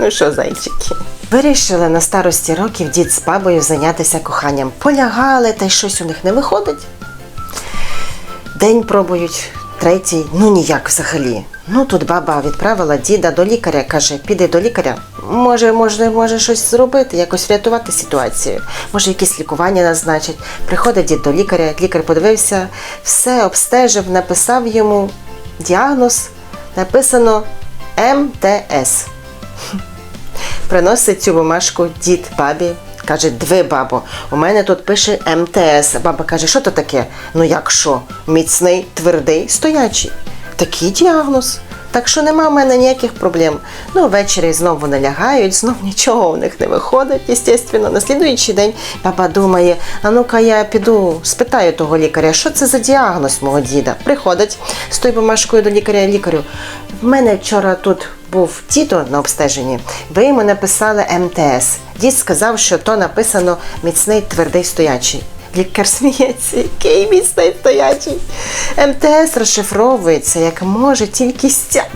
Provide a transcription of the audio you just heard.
Ну що, зайчики? Вирішили на старості років дід з бабою зайнятися коханням. Полягали, та й щось у них не виходить. День пробують, третій, ну ніяк взагалі. Ну тут баба відправила діда до лікаря, каже, піди до лікаря. Може, може, може щось зробити, якось врятувати ситуацію. Може, якісь лікування назначить. Приходить дід до лікаря, лікар подивився, все обстежив, написав йому діагноз, написано МТС. Приносить цю бумажку дід бабі. Каже, диви, бабо, у мене тут пише МТС. Баба каже, що то таке? Ну як що? Міцний, твердий, стоячий. Такий діагноз. Так що нема в мене ніяких проблем. Ну, ввечері знову вони лягають, знов нічого у них не виходить, звісно. На слідуючий день баба думає: а ну-ка я піду спитаю того лікаря, що це за діагноз мого діда. Приходить з тою бумажкою до лікаря лікарю. В мене вчора тут був дідо на обстеженні, ви йому написали МТС. Дід сказав, що то написано міцний твердий стоячий. Лікар сміється, який міцний стоячий. МТС розшифровується, як може тільки стяг.